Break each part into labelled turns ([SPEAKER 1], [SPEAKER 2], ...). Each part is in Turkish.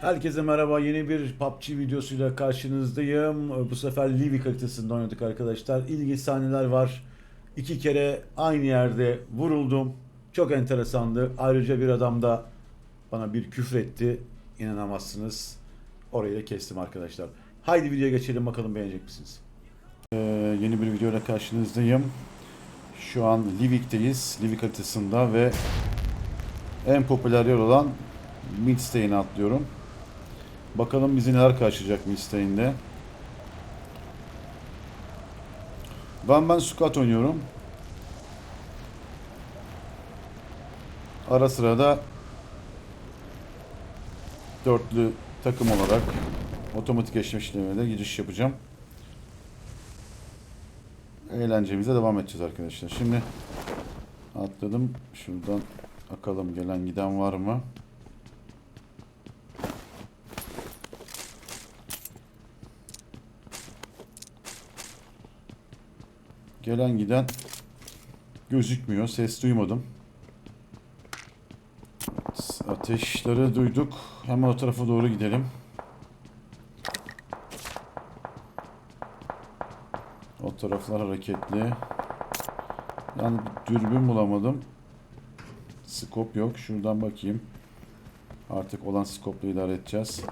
[SPEAKER 1] Herkese merhaba. Yeni bir PUBG videosuyla karşınızdayım. Bu sefer Livy kalitesinde oynadık arkadaşlar. İlginç sahneler var. İki kere aynı yerde vuruldum. Çok enteresandı. Ayrıca bir adam da bana bir küfür etti. İnanamazsınız. Orayı da kestim arkadaşlar. Haydi videoya geçelim bakalım beğenecek misiniz? Ee, yeni bir videoyla karşınızdayım. Şu an Livik'teyiz. Livik haritasında ve en popüler yer olan Midstay'ini atlıyorum. Bakalım bizi neler karşılayacak Midstay'inde. Ben ben squat oynuyorum. Ara sıra da dörtlü takım olarak otomatik eşleştirmede giriş yapacağım. Eğlencemize devam edeceğiz arkadaşlar. Şimdi atladım. Şuradan bakalım gelen giden var mı? Gelen giden gözükmüyor. Ses duymadım. Ateşleri duyduk. Hemen o tarafa doğru gidelim. O taraflar hareketli. Yani dürbün bulamadım. Skop yok. Şuradan bakayım. Artık olan skopla idare edeceğiz.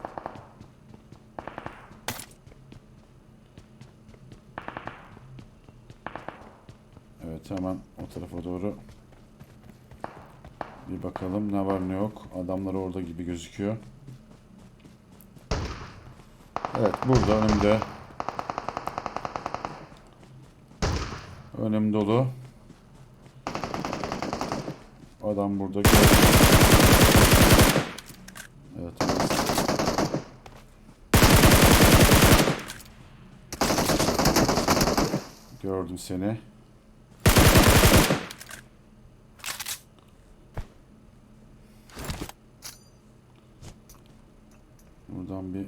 [SPEAKER 1] Evet hemen o tarafa doğru bir bakalım ne var ne yok. Adamlar orada gibi gözüküyor. Evet burada önümde. Önüm dolu. Adam burada. Evet. Gördüm seni. Buradan bir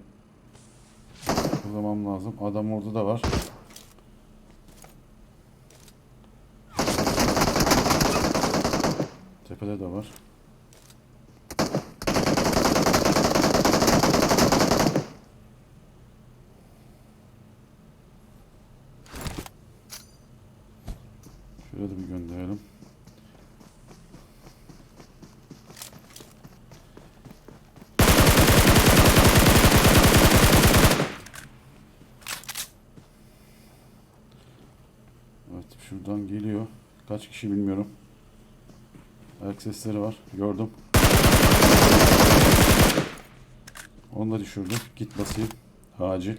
[SPEAKER 1] kullanmam lazım. Adam orada da var. Tepede de var. Şöyle de bir gönderelim. Evet şuradan geliyor. Kaç kişi bilmiyorum. Ayak sesleri var. Gördüm. Onu da düşürdüm. Git basayım. Acil.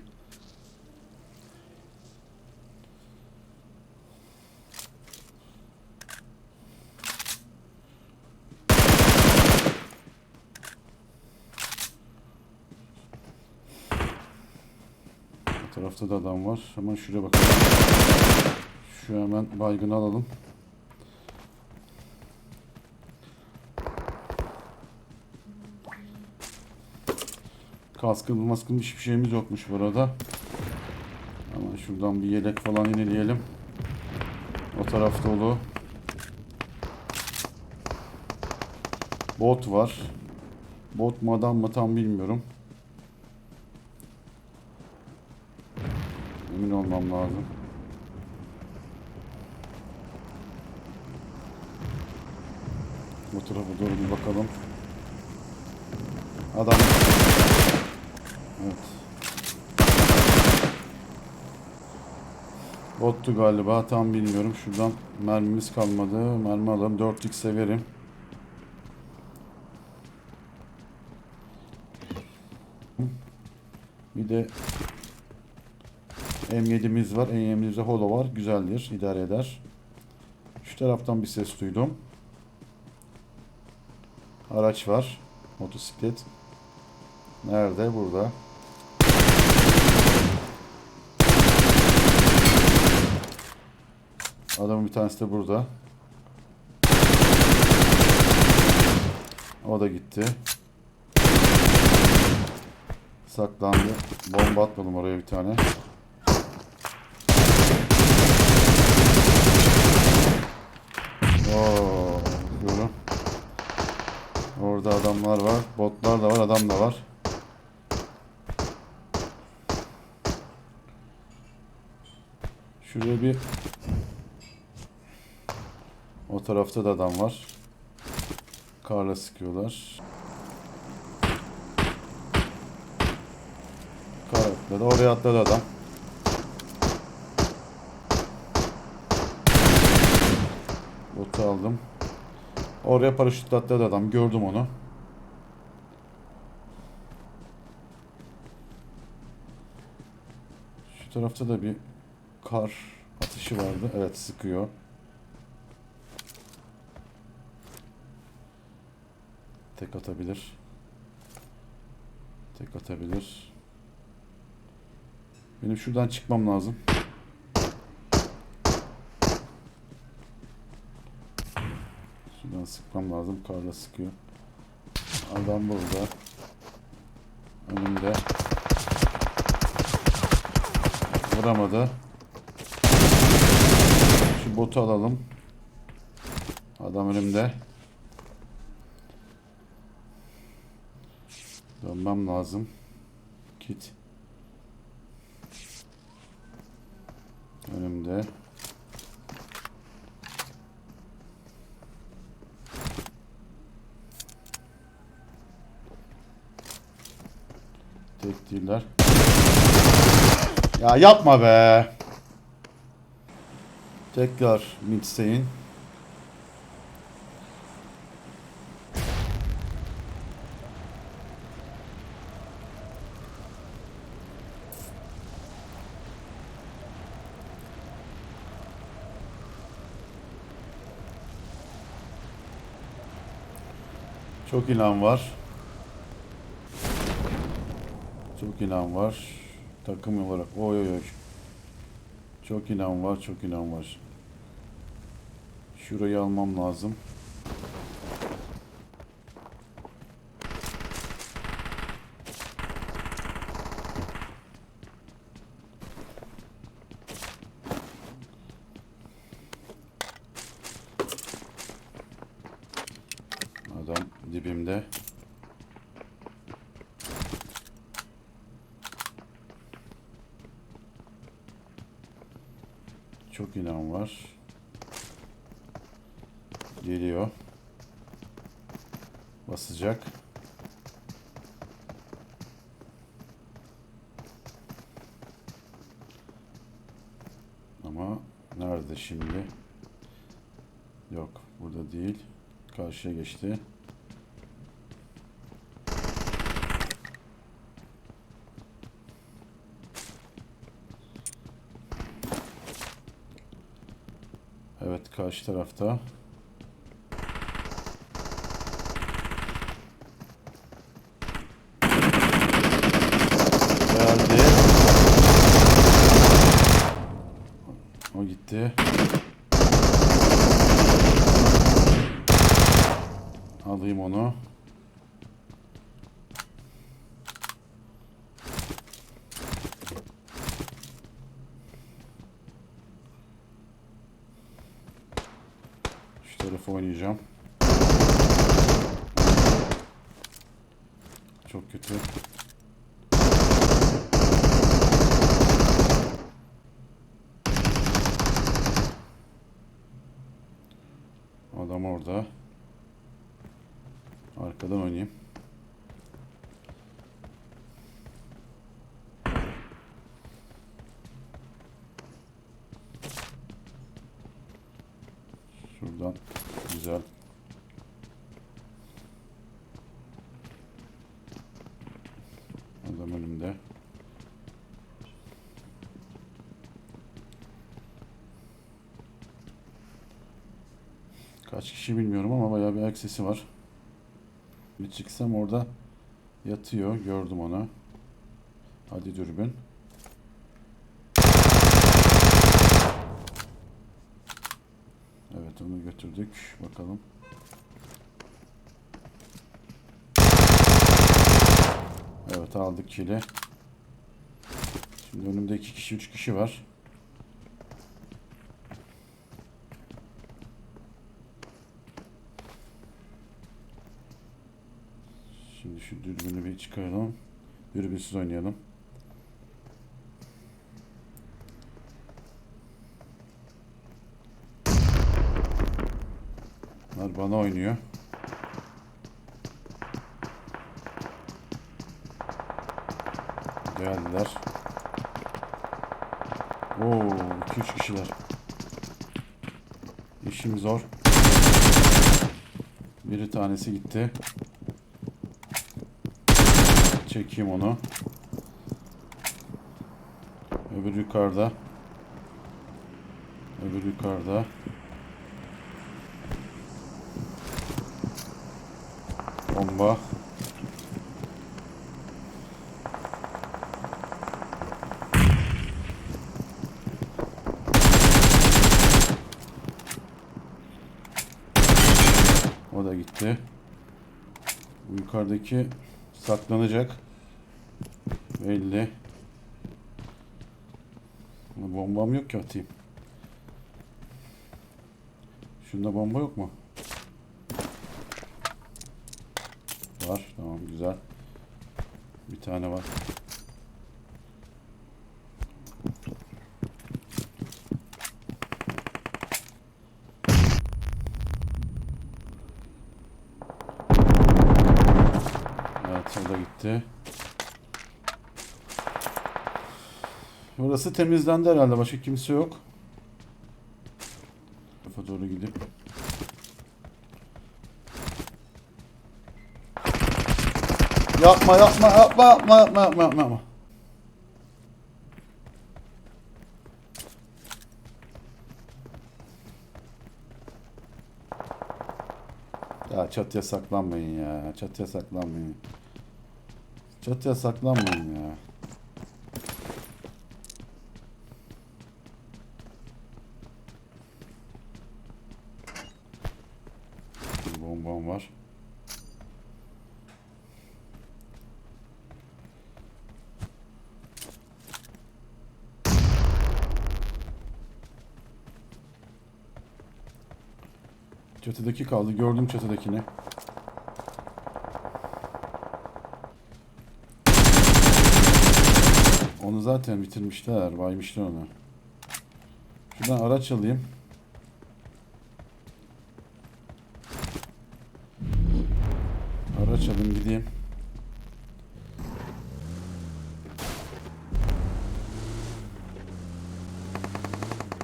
[SPEAKER 1] Bu tarafta da adam var. Hemen şuraya bakalım. Şu hemen baygını alalım. Kaskın maskın hiçbir şeyimiz yokmuş burada. Ama şuradan bir yelek falan yenileyelim. O taraf dolu. Bot var. Bot mu adam mı tam bilmiyorum. Emin olmam lazım. Tarafa doğru bir bakalım. Adam. Evet. Bottu galiba tam bilmiyorum. Şuradan mermimiz kalmadı. Mermi alalım. 4x severim. Bir de M7'miz var. M7'mizde holo var. Güzeldir. idare eder. Şu taraftan bir ses duydum. Araç var. Motosiklet. Nerede? Burada. Adamın bir tanesi de burada. O da gitti. Saklandı. Bomba atmadım oraya bir tane. Oo, Adamlar var. Botlar da var. Adam da var. Şuraya bir o tarafta da adam var. Karla sıkıyorlar. Kar atladı. Oraya atladı adam. Botu aldım. Oraya paraşütle atladı adam. Gördüm onu. Şu tarafta da bir kar atışı vardı. Evet sıkıyor. Tek atabilir. Tek atabilir. Benim şuradan çıkmam lazım. Şuradan sıkmam lazım. Karla sıkıyor. Adam burada. Önümde. Vuramadı. Şu botu alalım. Adam önümde. Dönmem lazım. Kit. Önümde. Tek değiller. Ya yapma be. Tekrar Midstay'in. Çok ilan var. Çok ilan var. Takım olarak. Oy oy oy. Çok ilan var, çok ilan var. Şurayı almam lazım. Adam dibimde. Çok inan var. Geliyor. Basacak. Ama nerede şimdi? Yok, burada değil. Karşıya geçti. Evet, karşı tarafta. Geldi. O gitti. Alayım onu. Şu tarafa oynayacağım. Çok kötü. Adam orada. Arkadan oynayayım. Şuradan güzel. Adam önümde. Kaç kişi bilmiyorum ama bayağı bir ayak var. Bir çıksam orada yatıyor. Gördüm onu. Hadi dürbün. Evet onu götürdük. Bakalım. Evet aldık kili. Şimdi önümde iki kişi, üç kişi var. Şimdi şu dürbünü bir çıkaralım. Dürbünsüz oynayalım. Bunlar bana oynuyor. Geldiler. Oo, 2-3 kişiler. İşim zor. Biri tanesi gitti. Çekeyim onu. Öbür yukarıda. Öbür yukarıda. Bomba. O da gitti. Bu yukarıdaki saklanacak. Belli. Bombam yok ki atayım. Şunda bomba yok mu? Var. Tamam güzel. Bir tane var. Evet o da gitti. Burası temizlendi herhalde. Başka kimse yok. Tarafa doğru gidip. Yapma yapma yapma yapma yapma yapma. yapma. Ya çatıya saklanmayın ya. Çatıya saklanmayın. Çatıya saklanmayın ya. Bombam var. Çatıdaki kaldı. Gördüm çatıdakini. Onu zaten bitirmişler. Baymışlar onu. Şuradan araç alayım. Araç alayım gideyim.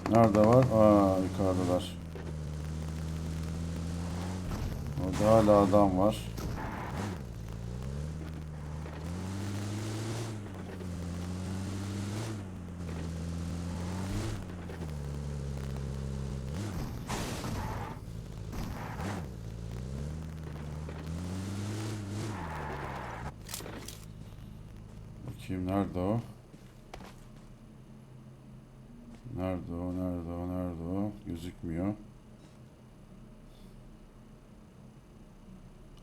[SPEAKER 1] Nerede var? Aa yukarıdalar. Orada hala adam var. Bakayım nerede o? Nerede o? Nerede o? Nerede o? Gözükmüyor.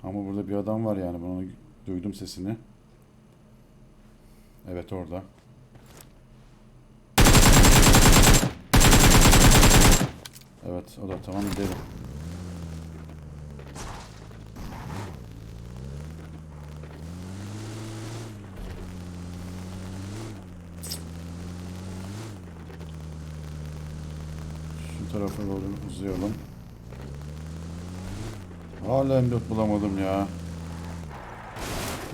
[SPEAKER 1] Ama burada bir adam var yani ben onu duydum sesini. Evet orada. Evet o da tamam gidelim. Şu tarafa doğru uzayalım. Hala M4 bulamadım ya.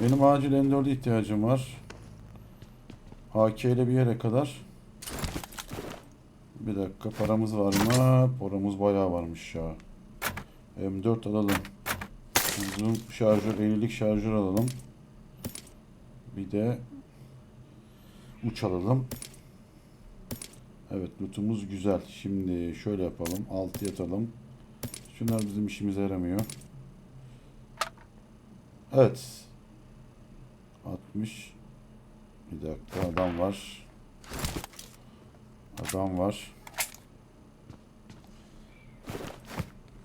[SPEAKER 1] Benim acil M4'e ihtiyacım var. AK ile bir yere kadar. Bir dakika paramız var mı? Paramız bayağı varmış ya. M4 alalım. Uzun şarjör, 50'lik şarjör alalım. Bir de uç alalım. Evet lootumuz güzel. Şimdi şöyle yapalım. 6 yatalım. Şunlar bizim işimize yaramıyor. Evet. 60. Bir dakika adam var. Adam var.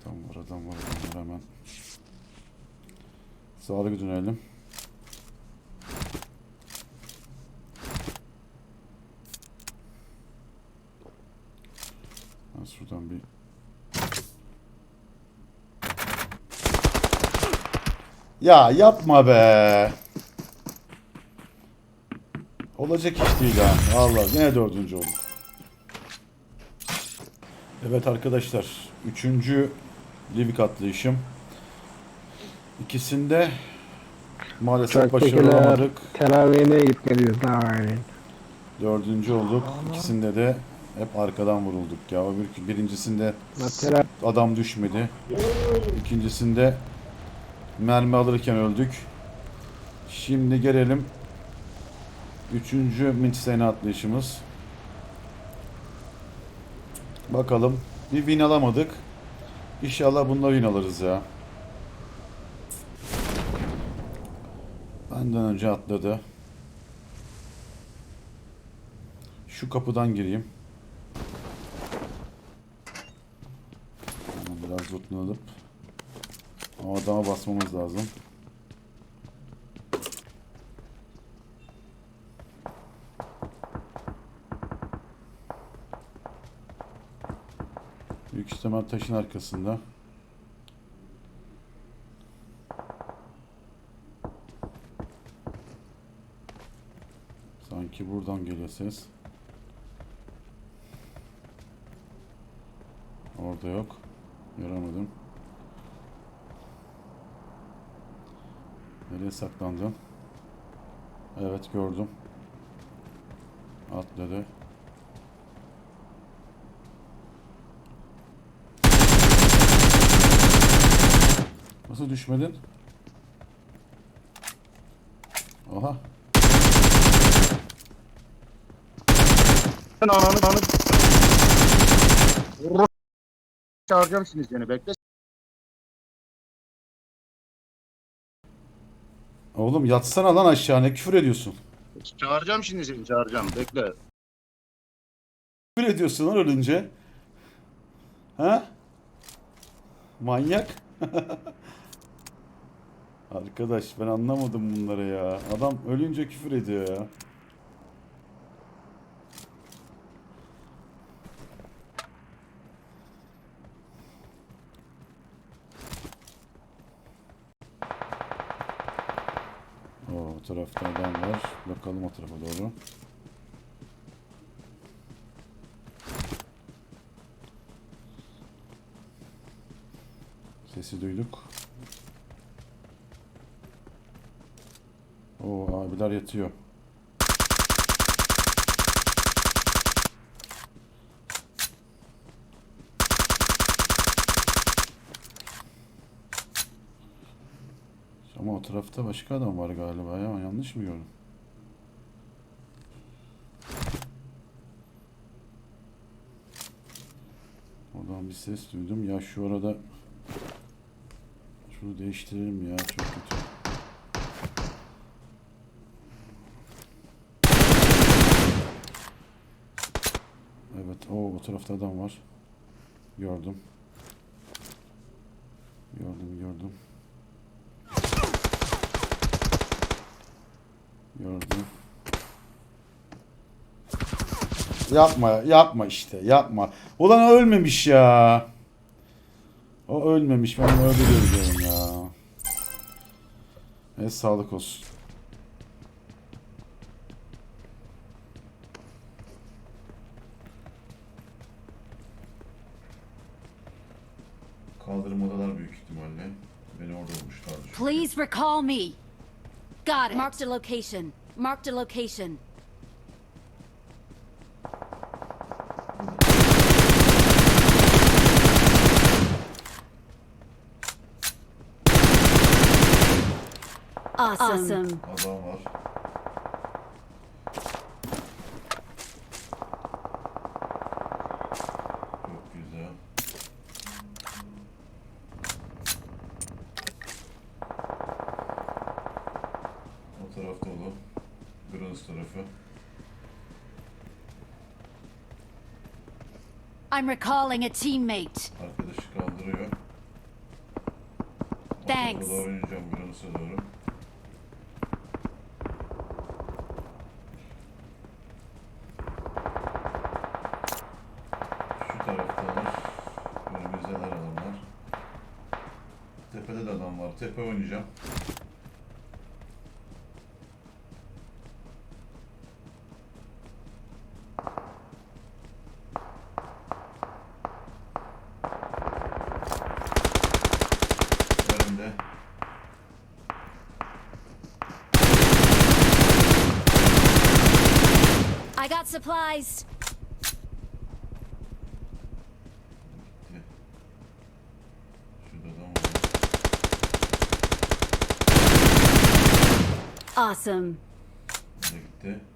[SPEAKER 1] Adam var, adam var, adam var hemen. Sağlık dönelim. Ben şuradan bir Ya yapma be. Olacak iş değil ha. Allah yine dördüncü olduk. Evet arkadaşlar. Üçüncü Livik atlayışım. İkisinde maalesef başarılı olamadık.
[SPEAKER 2] teravihine gitmeliyiz lan.
[SPEAKER 1] Dördüncü olduk. İkisinde de hep arkadan vurulduk ya. Bir, birincisinde
[SPEAKER 2] La tera
[SPEAKER 1] adam düşmedi. İkincisinde mermi alırken öldük. Şimdi gelelim. Üçüncü Midstayne atlayışımız. Bakalım. Bir win alamadık. İnşallah bunda win alırız ya. Benden önce atladı. Şu kapıdan gireyim. Biraz zıplanıp o adama basmamız lazım. Büyük ihtimal taşın arkasında. Sanki buradan geliyor ses. Orada yok. Göremedim. Nereye saklandın? Evet gördüm. Atladı. Nasıl düşmedin? Aha.
[SPEAKER 3] Ben ananı ananı. Çağıracağım şimdi seni bekle.
[SPEAKER 1] Oğlum yatsana lan aşağı ne küfür ediyorsun?
[SPEAKER 3] Çağıracağım şimdi seni çağıracağım bekle.
[SPEAKER 1] Küfür ediyorsun lan ölünce. Ha? Manyak. Arkadaş ben anlamadım bunları ya. Adam ölünce küfür ediyor ya. Oo, o tarafta adam var. Bakalım o tarafa doğru. Sesi duyduk. Oo abiler yatıyor. Ama o tarafta başka adam var galiba ya. Yanlış mı gördüm? Oradan bir ses duydum. Ya şu arada şunu değiştirelim ya. Çok kötü. Evet. O o tarafta adam var. Gördüm gördüm. Gördüm. Yapma, yapma işte, yapma. Ulan ölmemiş ya. O ölmemiş, ben onu öldürüyorum diyorum ya. Evet, sağlık olsun. Kaldırım odalar büyük ihtimalle. Beni orada bulmuşlardı.
[SPEAKER 4] Please recall me. Got it. Marked a location. Marked a location. Awesome.
[SPEAKER 1] Adam
[SPEAKER 4] I'm recalling a teammate.
[SPEAKER 1] Arkadaşı kaldırıyor.
[SPEAKER 4] Thanks.
[SPEAKER 1] doğru ineceğim Bronz'a doğru. Şu taraftalar. Önümüzdeler adamlar. Tepede de adam var. Tepe oynayacağım.
[SPEAKER 4] supplies. Awesome.
[SPEAKER 1] Gitti.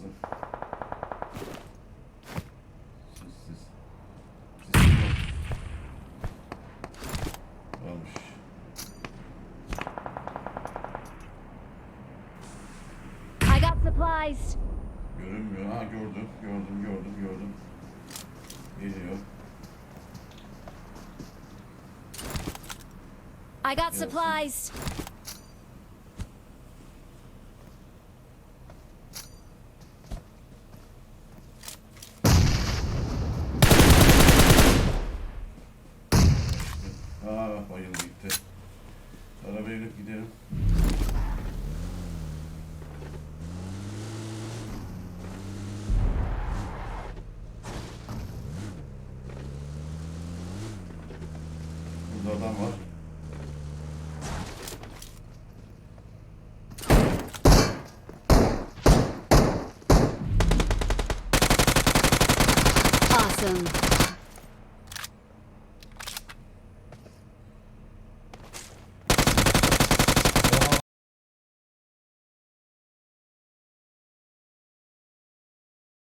[SPEAKER 1] lazım. Sessiz. Sessiz. Olmuş.
[SPEAKER 4] I got supplies.
[SPEAKER 1] Görünmüyor. Ha gördüm, gördüm, gördüm, gördüm. Geliyor.
[SPEAKER 4] I got supplies.